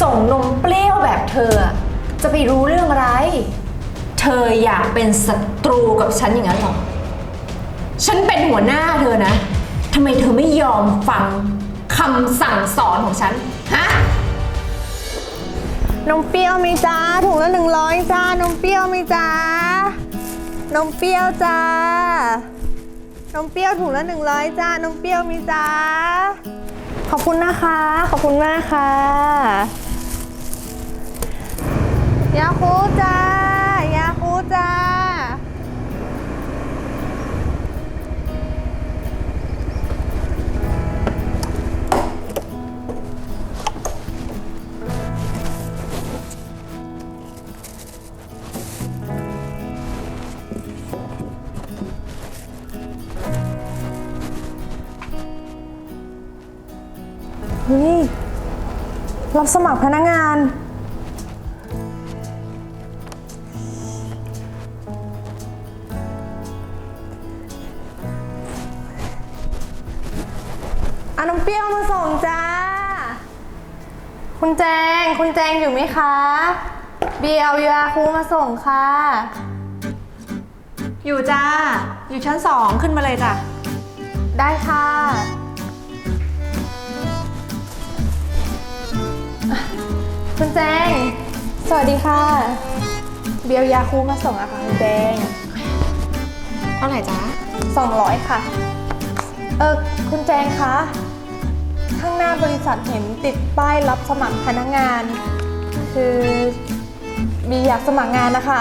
ส่งนมเปรี้ยวแบบเธอ จะไปรู้เรื่องอะไร เธออยากเป็นศัตรูกับฉันอย่างนั้นเหรอ ฉันเป็นหัวหน้าเธอนะทำไมเธอไม่ยอมฟังคำสั่งสอนของฉัน ฮะ นมเปรี้ยวไหมจ้าถุงละหนึ่งร้อยจ้านมเปรี้ยวไหมจ้านมเปรี้ยวจ้านมเปรี้ยวถุงละหนึ่งร้อยจ้านมเปรี้ยวมีจ้า ขอบคุณนะคะ ขอบคุณมากค่ะ ยาคูจ้า เฮ้ย รับสมัครพนักงานอานมเปรี้ยวมาส่งจ้า คุณแจง คุณแจงอยู่ไหมคะบีเอายาคูมาส่งค่ะ อยู่จ้า อยู่ชั้นสองขึ้นมาเลยจ้ะ ได้ค่ะ คุณแจง สวัสดีค่ะ เบียวยาคูมาส่งอะค่ะคุณแจง เท่าไหร่จ้า200 ค่ะ เออคุณแจงคะ ข้างหน้าบริษัทเห็นติดป้ายรับสมัครพนักงาน คือบีอยากสมัครงานนะคะ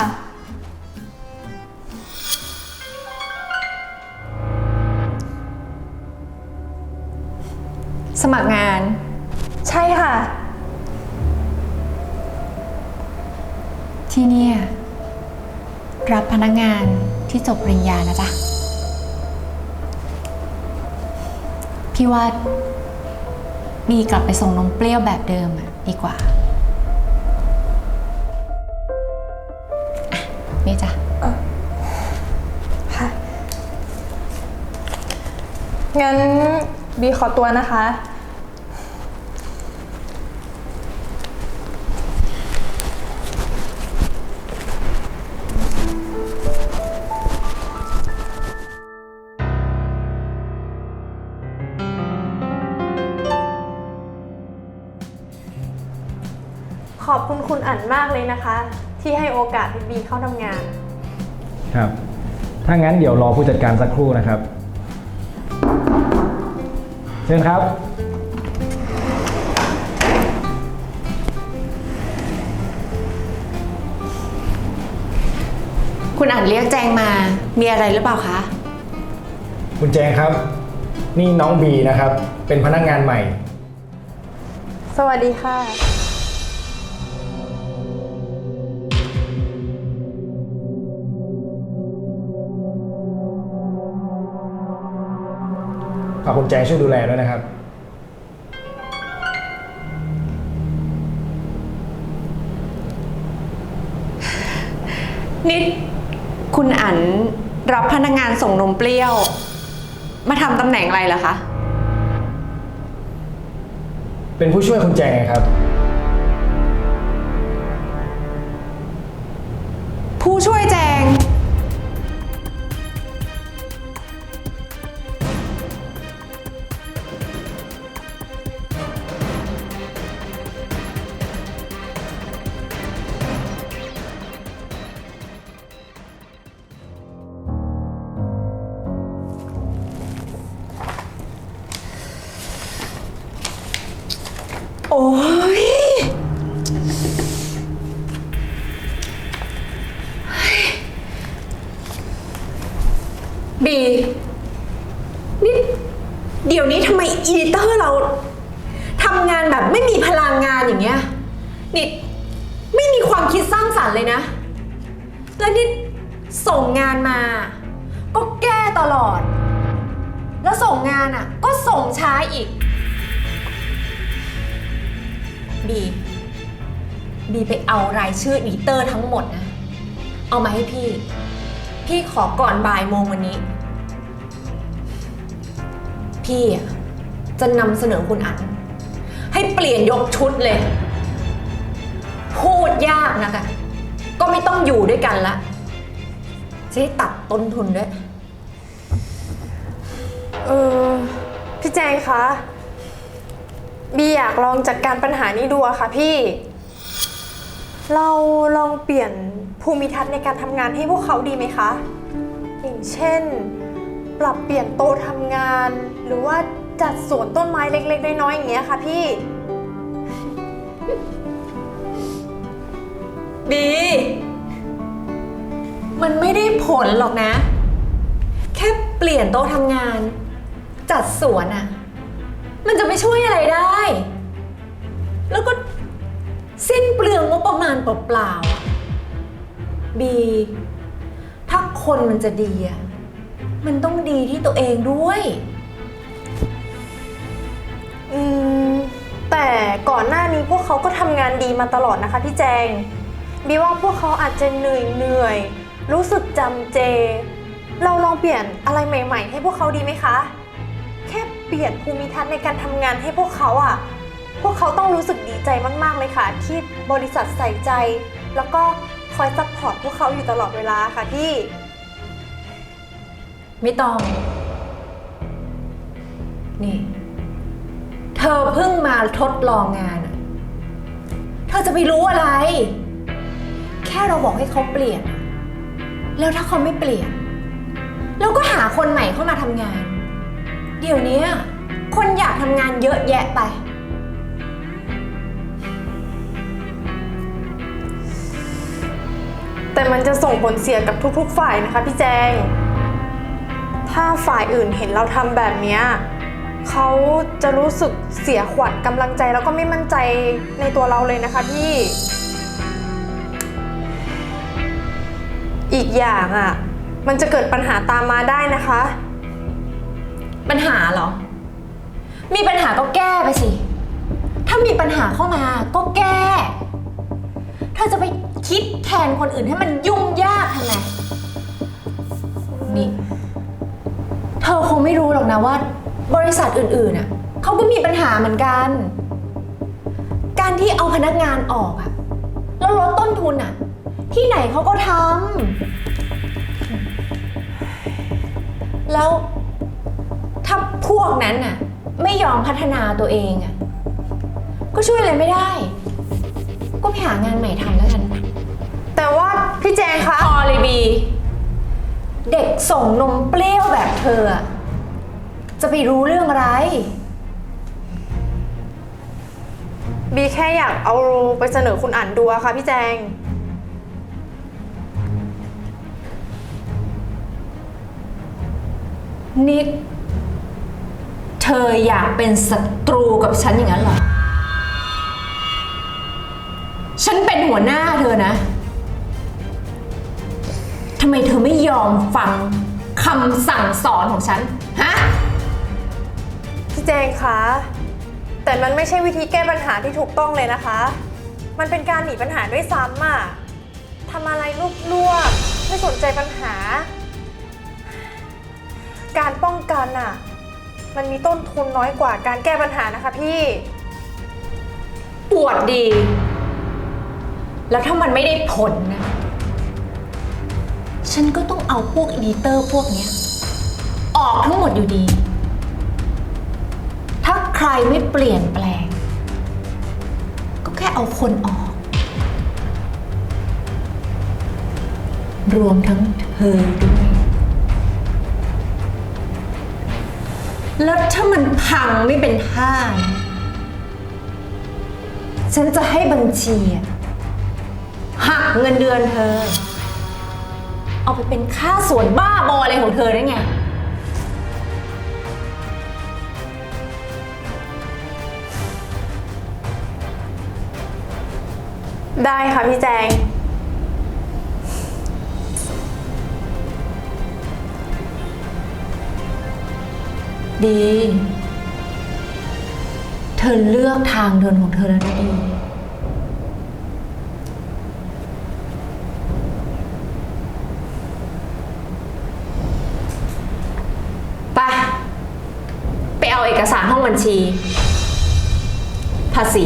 สมัครงาน ใช่ค่ะ ที่เนี่ยรับพนักงานที่จบปริญญานะจ๊ะ พี่ว่าบีกลับไปส่งนมเปรี้ยวแบบเดิมอะดีกว่าอะนี่จ้ะ ค่ะ งั้นบีขอตัวนะคะ ขอบคุณคุณอั๋นมากเลยนะคะ ที่ให้โอกาสบีเข้าทำงาน ครับ ถ้างั้นเดี๋ยวรอผู้จัดการสักครู่นะครับ เชิญครับ คุณอ่านเรียกแจงมา มีอะไรหรือเปล่าคะ คุณแจงครับ นี่น้องบีนะครับ เป็นพนักงานใหม่ สวัสดีค่ะากคุณแจงช่วยดูแลด้วยนะครับนิดคุณอั๋นรับพนักงานส่งนมเปรี้ยว มาทำตำแหน่งอะไรล่ะคะ เป็นผู้ช่วยคุณแจงไงครับ ผู้ช่วยแจง นี่เดี๋ยวนี้ทำไมอีดิเตอร์เราทำงานแบบไม่มีพลังงานอย่างเงี้ย นี่ไม่มีความคิดสร้างสรรค์เลยนะ แล้วนี่ส่งงานมา ก็แก้ตลอด แล้วส่งงานอะ ก็ส่งช้าอีก บีบีไปเอารายชื่ออีดิเตอร์ทั้งหมดนะ เอามาให้พี่ พี่ขอก่อนบ่ายโมงวันนี้ พี่อะจะนำเสนอคุณอัน ให้เปลี่ยนยกชุดเลย พูดยากนักะก็ไม่ต้องอยู่ด้วยกันละจะได้ตัดต้นทุนด้วย เออพี่แจงคะบีอยากลองจัดการปัญหานี้ดูอะค่ะพี่ เราลองเปลี่ยนภูมิทัศน์ในการทำงานให้พวกเขาดีไหมคะ อย่างเช่น ปรับเปลี่ยนโต๊ะทำงาน หรือว่าจัดสวนต้นไม้เล็ก ๆ น้อยๆอย่างเงี้ยค่ะพี่ บี มันไม่ได้ผลหรอกนะ แค่เปลี่ยนโต๊ะทำงาน จัดสวนอะมันจะไปช่วยอะไรได้ แล้วก็สิ้นเปลืองงบประมาณเปล่าๆอะบี ถ้าคนมันจะดีอะมันต้องดีที่ตัวเองด้วย อืม แต่ก่อนหน้านี้พวกเขาก็ทำงานดีมาตลอดนะคะพี่แจง บีว่าพวกเขาอาจจะเหนื่อยเหนื่อย รู้สึกจำเจ เราลองเปลี่ยนอะไรใหม่ ๆ ให้พวกเขาดีไหมคะ แค่เปลี่ยนภูมิทัศน์ในการทำงานให้พวกเขาอะพวกเขาต้องรู้สึกดีใจมาก ๆ เลยค่ะ ที่บริษัทใส่ใจ แล้วก็คอยซัพพอร์ตพวกเขาอยู่ตลอดเวลาค่ะพี่ ไม่ต้อง นี่ เธอเพิ่งมาทดลองงานอะเธอจะไปรู้อะไร แค่เราบอกให้เขาเปลี่ยน แล้วถ้าเขาไม่เปลี่ยน เราก็หาคนใหม่เข้ามาทำงาน เดี๋ยวนี้คนอยากทำงานเยอะแยะไป แต่มันจะส่งผลเสียกับทุก ๆ ฝ่ายนะคะพี่แจง ถ้าฝ่ายอื่นเห็นเราทำแบบเนี้ย เขาจะรู้สึกเสียขวัญกำลังใจแล้วก็ไม่มั่นใจในตัวเราเลยนะคะพี่ อีกอย่างอะ มันจะเกิดปัญหาตามมาได้นะคะ ปัญหาเหรอ มีปัญหาก็แก้ไปสิ ถ้ามีปัญหาเข้ามาก็แก้ เธอจะไปคิดแทนคนอื่นให้มันยุ่งยากทำไมนี่ เธอคงไม่รู้หรอกนะว่า บริษัทอื่นๆน่ะเขาก็มีปัญหาเหมือนกัน การที่เอาพนักงานออกอะแล้วลดต้นทุนอะที่ไหนเขาก็ทำแล้วถ้าพวกนั้นน่ะ ไม่ยอมพัฒนาตัวเองอะก็ช่วยอะไรไม่ได้ ก็ไปหางานใหม่ทำแล้วกัน แต่ว่าพี่แจงคะพอเลยบี เด็กส่งนมเปรี้ยวแบบเธออะ จะไปรู้เรื่องอะไร บีแค่อยากเอาไปเสนอคุณอ่านดูอะค่ะพี่แจง นิด เธออยากเป็นศัตรูกับฉันอย่างนั้นเหรอ ฉันเป็นหัวหน้าเธอนะ ทำไมเธอไม่ยอมฟังคำสั่งสอนของฉัน ฮะ แจงคะ แต่มันไม่ใช่วิธีแก้ปัญหาที่ถูกต้องเลยนะคะ มันเป็นการหนีปัญหาด้วยซ้ำอะทำอะไรลวกลวกๆไม่สนใจปัญหา การป้องกันอะมันมีต้นทุนน้อยกว่าการแก้ปัญหานะคะพี่ปวดดี แล้วถ้ามันไม่ได้ผลนะ ฉันก็ต้องเอาพวกอีดิเตอร์พวกเนี้ย ออกทั้งหมดอยู่ดี ใครไม่เปลี่ยนแปลง ก็แค่เอาคนออก รวมทั้งเธอด้วย แล้วถ้ามันพังไม่เป็นท่านะฉันจะให้บัญชีอะหักเงินเดือนเธอ เอาไปเป็นค่าส่วนบ้าบออะไรของเธอได้ไง ได้ค่ะพี่แจง ดี เธอเลือกทางเดินของเธอแล้วนะดี ไป ไปเอาเอกสารห้องบัญชี ภาษี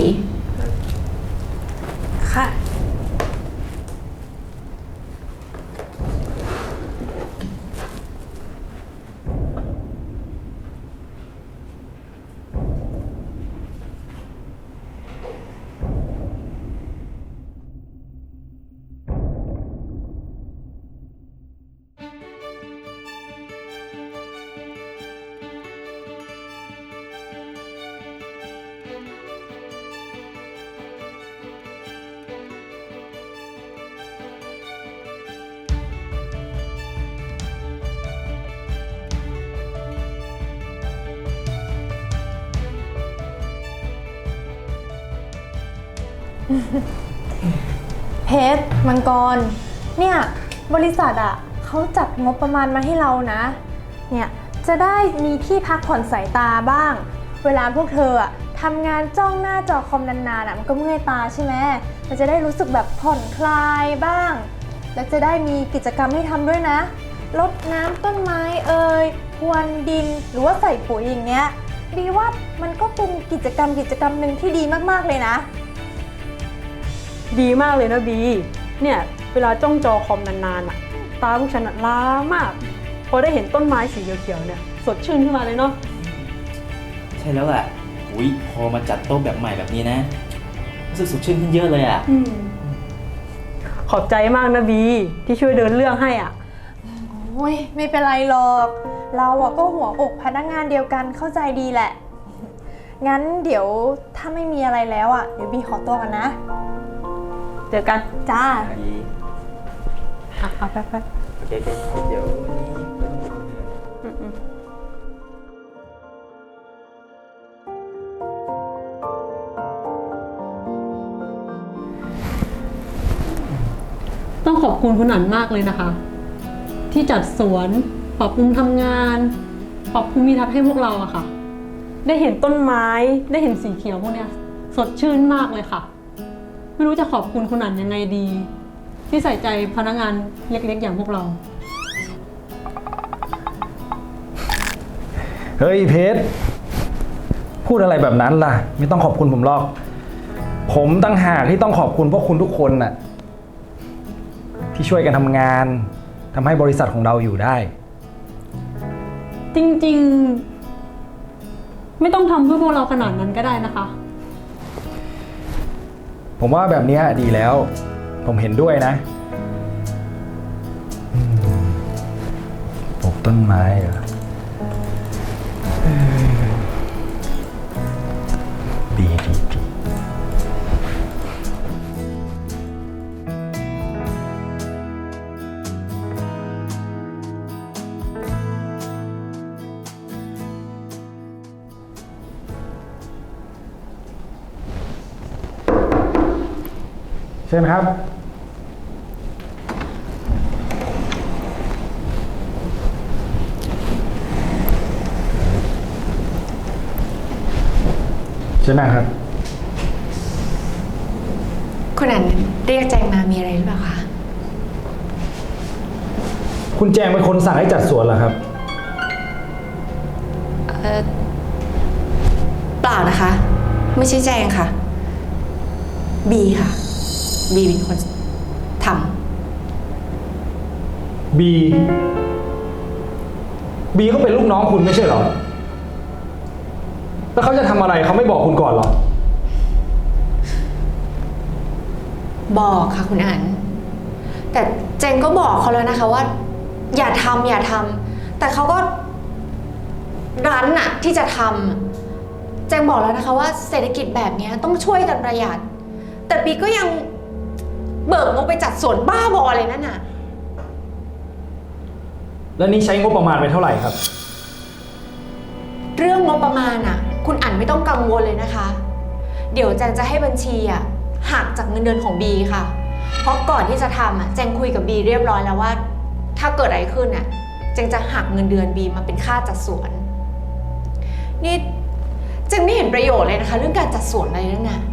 เพชรมังกร เนี่ยบริษัทอะ่ะเขาจัดงบประมาณมาให้เรานะ เนี่ยจะได้มีที่พักผ่อนสายตาบ้าง เวลาพวกเธออะทำงานจ้องหน้าจอคอมนานๆอะมันก็เมื่อยตาใช่ไหมมันจะได้รู้สึกแบบผ่อนคลายบ้าง และจะได้มีกิจกรรมให้ทำด้วยนะรดน้ำต้นไม้เอ่ยพรวนดินหรือว่าใส่ปุ๋ยอย่างเงี้ยดีว่ามันก็เป็นกิจกรรมกิจกรรมหนึ่งที่ดีมากๆเลยนะ ดีมากเลยนะบี เนี่ย เวลาจ้องจอคอมนานๆอะตาพวกฉันอะล้ามาก พอได้เห็นต้นไม้สีเขียวๆเนี่ย สดชื่นขึ้นมาเลยเนาะ ใช่แล้วแหละอุ้ยพอมาจัดโต๊ะแบบใหม่แบบนี้นะรู้สึกสดชื่นขึ้นเยอะเลยอะ ขอบใจมากนะบี ที่ช่วยเดินเรื่องให้อะ โอ้ยไม่เป็นไรหรอก เราอะก็หัวอกพนักงานเดียวกันเข้าใจดีแหละ งั้นเดี๋ยวถ้าไม่มีอะไรแล้วอะเดี๋ยวบีขอตัวกันนะ เจอกัน จ้าดีอะเอาไปไปโอเคโอเคเดี๋ยววันนี้เราต้องคุยกันอืมๆ ต้องขอบคุณคุณอันมากเลยนะคะ ที่จัดสวนปรับปรุงทำงาน ปรับภูมิทัศน์ให้พวกเราอะค่ะ ได้เห็นต้นไม้ได้เห็นสีเขียวพวกเนี้ย สดชื่นมากเลยค่ะ ไม่รู้จะขอบคุณคุณอันยังไงดี ที่ใส่ใจพนักงานเล็กๆ อย่างพวกเรา เฮ้ยเพชรพูดอะไรแบบนั้นล่ะ ไม่ต้องขอบคุณผมหรอก ผมตั้งหากที่ต้องขอบคุณพวกคุณทุกคนน่ะที่ช่วยกันทำงานทำให้บริษัทของเราอยู่ได้ จริงๆ ไม่ต้องทำเพื่อพวกเราขนาดนั้นก็ได้นะคะ ผมว่าแบบนี้ดีแล้ว ผมเห็นด้วยนะปลูกต้นไม้เหรอ ชิญครับ เชิญนั่งครับ คุณอันเรียกแจงมามีอะไรหรือเปล่าคะ คุณแจงเป็นคนสั่งให้จัดสวนเหรอครับ เออเปล่านะคะ ไม่ใช่แจงค่ะ บีค่ะ บีเป็นคนทบีบีเขาเป็นลูกน้องคุณไม่ใช่เหรอ แล้วเขาจะทำอะไรเขาไม่บอกคุณก่อนเหรอำบอกค่ะคุณอันแต่แจงก็บอกเขาแล้วนะคะว่า อย่าทำอย่าทำแต่เขาก็รั้นอะที่จะทำแจงบอกแล้วนะคะว่าเศรษฐกิจแบบเนี้ยต้องช่วยกันประหยัด แต่บีก็ยัง เบิกงบไปจัดสวนบ้าบออะไรนั่นน่ะ แล้วนี่ใช้งบประมาณไปเท่าไหร่ครับ เรื่องงบประมาณอะ คุณอั๋นไม่ต้องกังวลเลยนะคะ เดี๋ยวแจงจะให้บัญชีอะหักจากเงินเดือนของบีค่ะ เพราะก่อนที่จะทำอะแจงคุยกับบีเรียบร้อยแล้วว่า ถ้าเกิดอะไรขึ้นอะแจงจะหักเงินเดือนบีมาเป็นค่าจัดสวน นี่แจงไม่เห็นประโยชน์เลยนะคะ เรื่องการจัดสวนอะไรนั่นน่ะมันไม่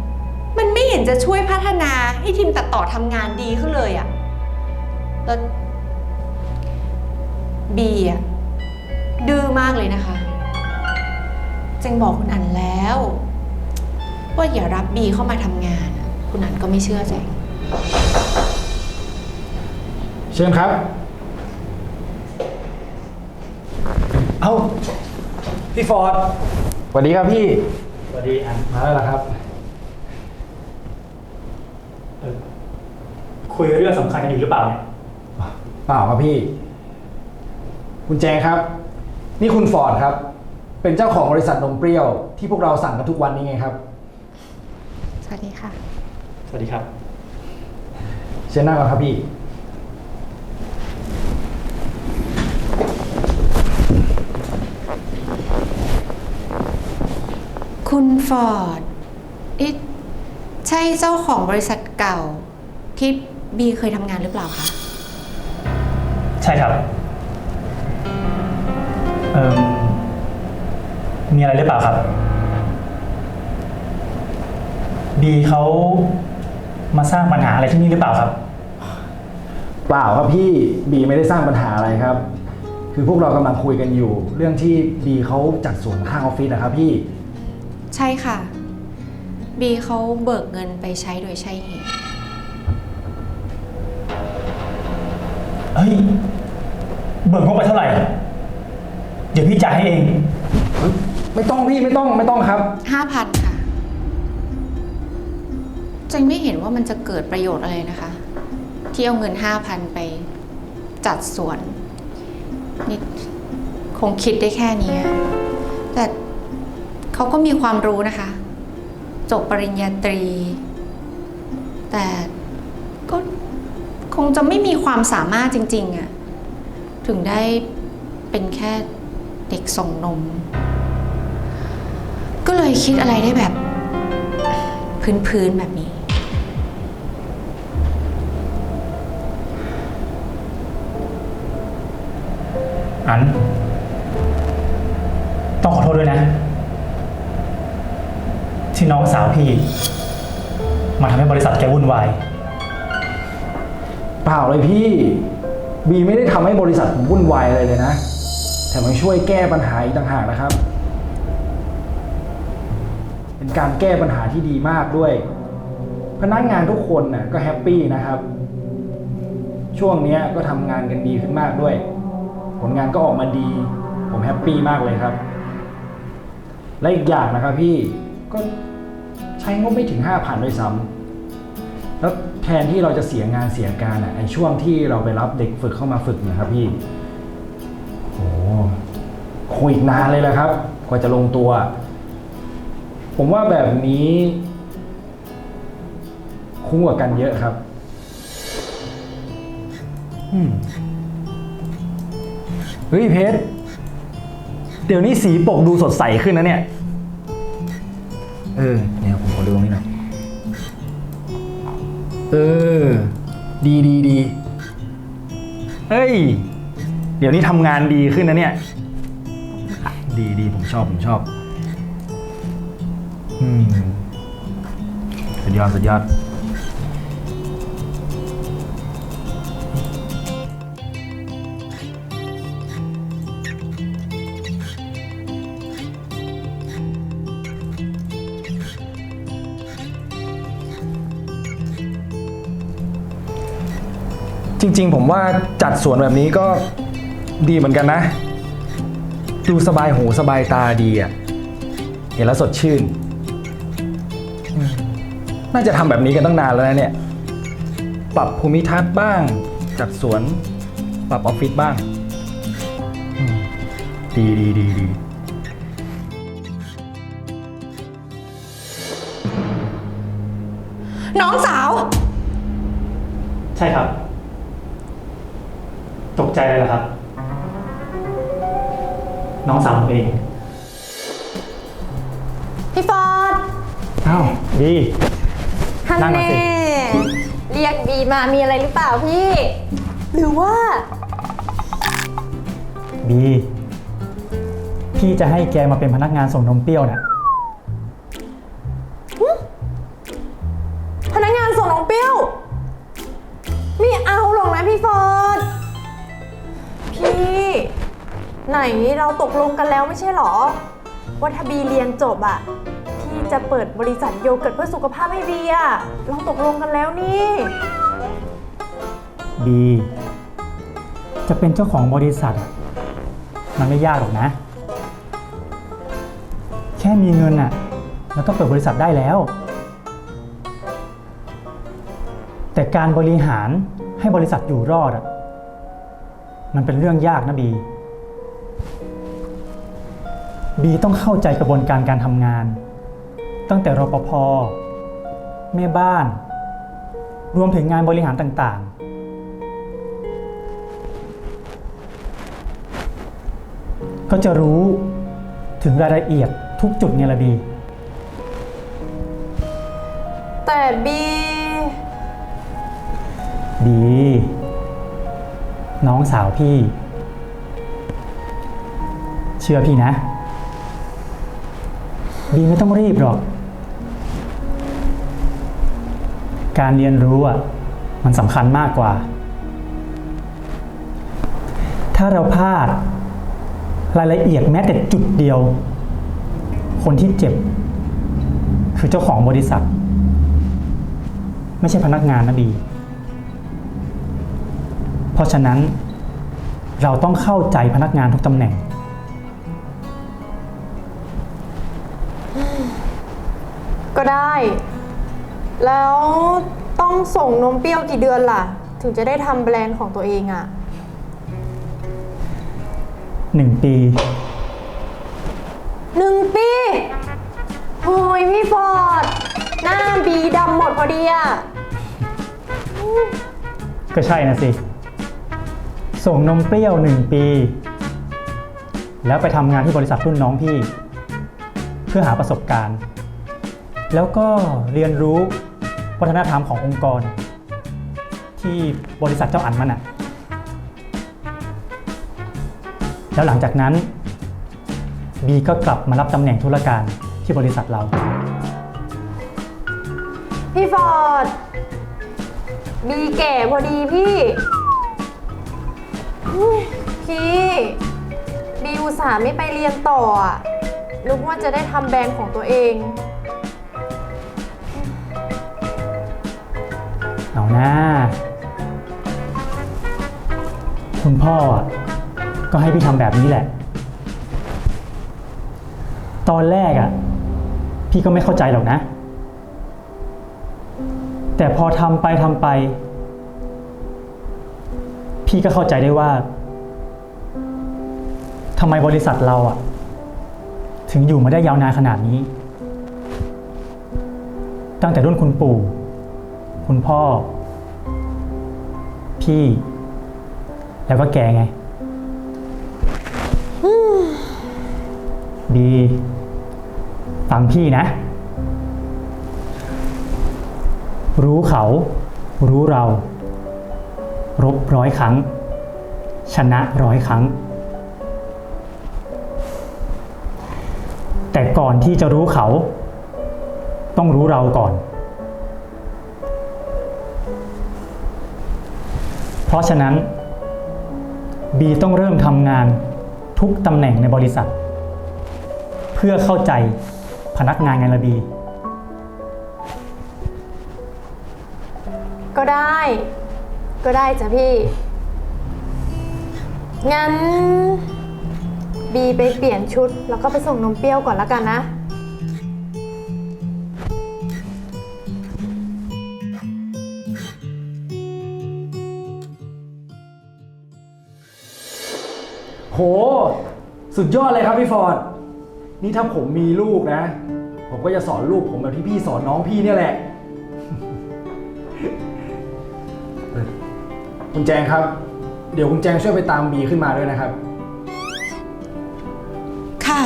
เห็นจะช่วยพัฒนาให้ทีมตัดต่อทำงานดีขึ้นเลยอะแล้วบีอะดื้อมากเลยนะคะ เจงบอกคุณอันแล้ว ว่าอย่ารับบีเข้ามาทำงาน คุณอันก็ไม่เชื่อเจงเชิญครับ เอ้า พี่ฟอร์ดสวัสดีครับพี่ สวัสดีอันมาแล้วเหรอครับ เอ่อ คุยเรื่องสำคัญกันอยู่หรือเปล่าเนี่ยเปล่าครับพี่ คุณแจงครับ นี่คุณฟอร์ดครับ เป็นเจ้าของบริษัทนมเปรี้ยวที่พวกเราสั่งกันทุกวันนี้ไงครับ สวัสดีค่ะ สวัสดีครับ เชิญนั่งก่อนครับพี่ คุณฟอร์ดนี่ใช่เจ้าของบริษัทเก่า ที่ บีเคยทำงานหรือเปล่าคะ ใช่ครับเอ่มมีอะไรหรือเปล่าครับ บีเขามาสร้างปัญหาอะไรที่นี่หรือเปล่าครับ เปล่าครับพี่บีไม่ได้สร้างปัญหาอะไรครับ คือพวกเรากำลังคุยกันอยู่ เรื่องที่บีเขาจัดสวนข้างออฟฟิศนะครับพี่ ใช่ค่ะ บีเขาเบิกเงินไปใช้โดยใช่เหตุ ฮ้ย เบิกงบไปเท่าไหร่ เดี๋ยวพี่จ่ายให้เอง ไม่ต้องพี่ไม่ต้องไม่ต้องครับ ห้าพันค่ะจังไม่เห็นว่ามันจะเกิดประโยชน์อะไรนะคะ ที่เอาเงินห้าพันไปจัดสวนนี่คงคิดได้แค่นี้อะแต่เขาก็มีความรู้นะคะ จบปริญญาตรี แต่ก็ คงจะไม่มีความสามารถจริงๆอะถึงได้เป็นแค่เด็กส่งนม ก็เลยคิดอะไรได้แบบ พื้นๆแบบนี้ อัน ต้องขอโทษด้วยนะ ที่น้องสาวพี่ มาทำให้บริษัทแกวุ่นวาย เปล่าเลยพี่ บีไม่ได้ทำให้บริษัทผมวุ่นวายอะไรเลยนะ แถมยังช่วยแก้ปัญหาอีกต่างหากนะครับ เป็นการแก้ปัญหาที่ดีมากด้วย พนักงานทุกคนน่ะก็แฮปปี้นะครับ ช่วงเนี้ยก็ทำงานกันดีขึ้นมากด้วย ผลงานก็ออกมาดี ผมแฮปปี้มากเลยครับ และอีกอย่างนะครับพี่ก็ใช้งบไม่ถึง 5,000ด้วยซ้ำแล้ว แทนที่เราจะเสียงานเสียการอะไอช่วงที่เราไปรับเด็กฝึกเข้ามาฝึกนะครับพี่โหคุยอีกนานเลยแหละครับ กว่าจะลงตัว ผมว่าแบบนี้ คุ้มกว่ากันเยอะครับ อืมเฮ้ยเพชรเดี๋ยวนี้สีปกดูสดใสขึ้นนะเนี่ย เออ เออ ดีดีดีเฮ้ย เดี๋ยวนี้ทำงานดีขึ้นนะเนี่ย ดีดีผมชอบผมชอบ อืม สุดยอด สุดยอด ริง ๆ ผมว่าจัดสวนแบบนี้ก็ดีเหมือนกันนะ ดูสบายหูสบายตาดีอะ่ะเห็นแล้วสดชื่นอืมน่าจะทำแบบนี้กันตั้งนานแล้วนะเนี่ย ปรับภูมิทัศน์บ้าง จัดสวน ปรับออฟฟิศบ้างอืมดีดีดีดีน้องสาว ใช่ครับต กใจเลยเหรอครับ น้องสาวผมเองพี่ฟอร์ดอ้าวดี ฮันนั่งมาสิเน่เรียกบีมามีอะไรหรือเปล่าพี่ หรือว่า บี พี่จะให้แกมาเป็นพนักงานส่งนมเปรี้ยวนะ ลงกันแล้วไม่ใช่หรอ ว่าถ้าบีเรียนจบอะพี่จะเปิดบริษัทโยเกิร์ตเพื่อสุขภาพให้บีอะเราตกลงกันแล้วนี่ บี จะเป็นเจ้าของบริษัทอะมันไม่ยากหรอกนะ แค่มีเงินอะแล้วก็เปิดบริษัทได้แล้ว แต่การบริหารให้บริษัทอยู่รอดอะมันเป็นเรื่องยากนะบี บีต้องเข้าใจกระบวนการการทำงาน ตั้งแต่รปภแม่บ้าน รวมถึงงานบริหารต่างๆ ก็จะรู้ถึงรายละเอียดทุกจุดเนี่ยละบี แต่บีดีน้องสาวพี่ เชื่อพี่นะ บีไม่ต้องรีบหรอก การเรียนรู้อะมันสำคัญมากกว่า ถ้าเราพลาดรายละเอียดแม้แต่จุดเดียว คนที่เจ็บ คือเจ้าของบริษัท ไม่ใช่พนักงานนะบี เพราะฉะนั้นเราต้องเข้าใจพนักงานทุกตำแหน่ง ก็ได้ แล้วต้องส่งนมเปรี้ยวกี่เดือนล่ะ ถึงจะได้ทำแบรนด์ของตัวเองอะหนึ่งปี หนึ่งปีโอ้ยพี่ฟอร์ด หน้าบีดำหมดพอดีอะก็ใช่นะสิ ส่งนมเปรี้ยวหนึ่งปี แล้วไปทำงานที่บริษัทรุ่นน้องพี่ เพื่อหาประสบการณ์ แล้วก็เรียนรู้วัฒนธรรมขององค์กร ที่บริษัทเจ้าอันมันอะแล้วหลังจากนั้นบีก็กลับมารับตำแหน่งธุรการที่บริษัทเรา พี่ฟอร์ดบีแก่พอดีพี่อุ๊ยพี่บีอุตส่าห์ไม่ไปเรียนต่ออะนึกว่าจะได้ทำแบรนด์ของตัวเอง เอาหน้าคุณพ่ออะก็ให้พี่ทำแบบนี้แหละ ตอนแรกอะ พี่ก็ไม่เข้าใจหรอกนะ แต่พอทำไปทำไป พี่ก็เข้าใจได้ว่าทำไมบริษัทเราอะ ถึงอยู่มาได้ยาวนานขนาดนี้ ตั้งแต่รุ่นคุณปู่ คุณพ่อ พี่ แล้วก็แกไง ดีฟังพี่นะ รู้เขา รู้เรา รบร้อยครั้ง ชนะร้อยครั้ง แต่ก่อนที่จะรู้เขา ต้องรู้เราก่อน เพราะฉะนั้นบีต้องเริ่มทำงานทุกตำแหน่งในบริษัท เพื่อเข้าใจพนักงานไงละบี ก็ได้ ก็ได้จ้ะพี่ งั้น บีไปเปลี่ยนชุดแล้วก็ไปส่งนมเปรี้ยวก่อนแล้วกันนะ สุดยอดเลยครับพี่ฟอร์ด นี่ถ้าผมมีลูกนะ ผมก็จะสอนลูกผมแบบที่พี่สอนน้องพี่เนี่ยแหละเออคุณแจงครับ เดี๋ยวคุณแจงช่วยไปตามบีขึ้นมาด้วยนะครับ ค่ะ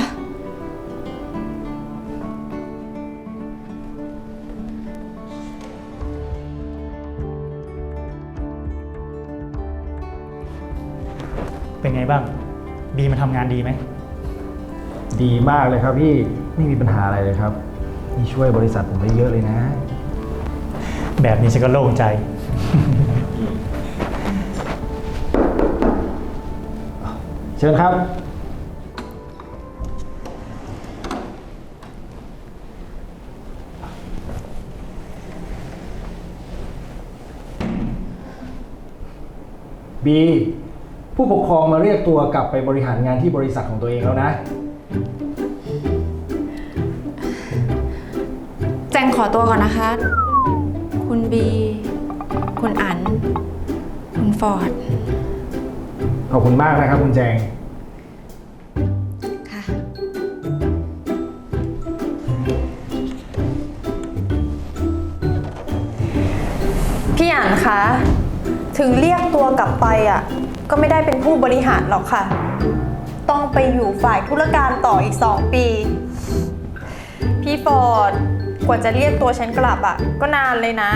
เป็นไงบ้าง บีมาทำงานดีไหม ดีมากเลยครับพี่ไม่มีปัญหาอะไรเลยครับนี่ช่วยบริษัทผมได้เยอะเลยนะ แบบนี้ฉันก็โล่งใจ เชิญครับ บี ผู้ปกครองมาเรียกตัวกลับไปบริหารงานที่บริษัทของตัวเองแล้วนะ แจงขอตัวก่อนนะคะ คุณบี คุณอัน คุณฟอร์ด ขอบคุณมากนะครับคุณแจง ค่ะ พี่อ่านคะ ถึงเรียกตัวกลับไปอะ ก็ไม่ได้เป็นผู้บริหารหรอกค่ะ ต้องไปอยู่ฝ่ายธุรการต่ออีก 2 ปี พี่ฟอร์ดกว่าจะเรียกตัวฉันกลับอะก็นานเลยนะ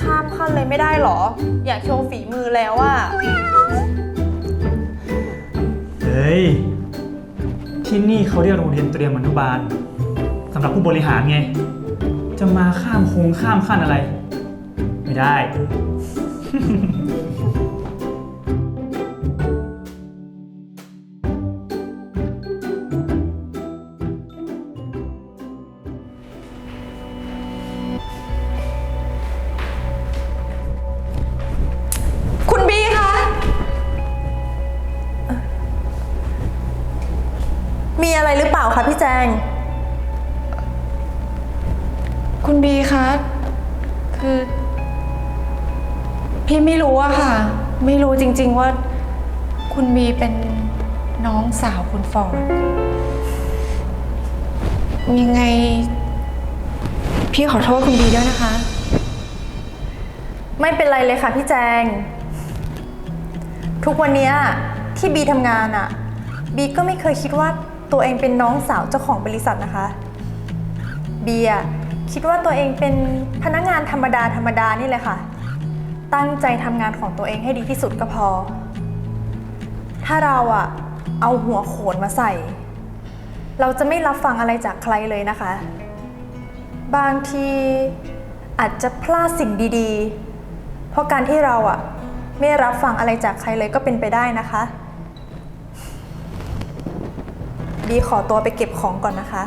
ข้ามขั้นเลยไม่ได้หรอ อยากโชว์ฝีมือแล้วอะเฮ้ย ที่นี่เขาเรียกโรงเรียนเตรียมอนุบาลสำหรับผู้บริหารไง จะมาข้ามคงข้ามขั้นอะไร ไม่ได้ ง คุณบีคะ คือ พี่ไม่รู้อะค่ะ ไม่รู้จริง ๆว่า คุณบีเป็นน้องสาวคุณฟอร์ดยังไง พี่ขอโทษคุณบีด้วยนะคะ ไม่เป็นไรเลยค่ะพี่แจง ทุกวันเนี้ยที่บีทำงานอะบีก็ไม่เคยคิดว่า ตัวเองเป็นน้องสาวเจ้าของบริษัทนะคะ เบีอะคิดว่าตัวเองเป็นพนักงานธรรมดาธรรมดานี่แหละค่ะ ตั้งใจทำงานของตัวเองให้ดีที่สุดก็พอ ถ้าเราอะเอาหัวโขนมาใส่ เราจะไม่รับฟังอะไรจากใครเลยนะคะ บางทีอาจจะพลาดสิ่งดีๆ เพราะการที่เราอะไม่รับฟังอะไรจากใครเลยก็เป็นไปได้นะคะ บีขอตัวไปเก็บของก่อนนะคะ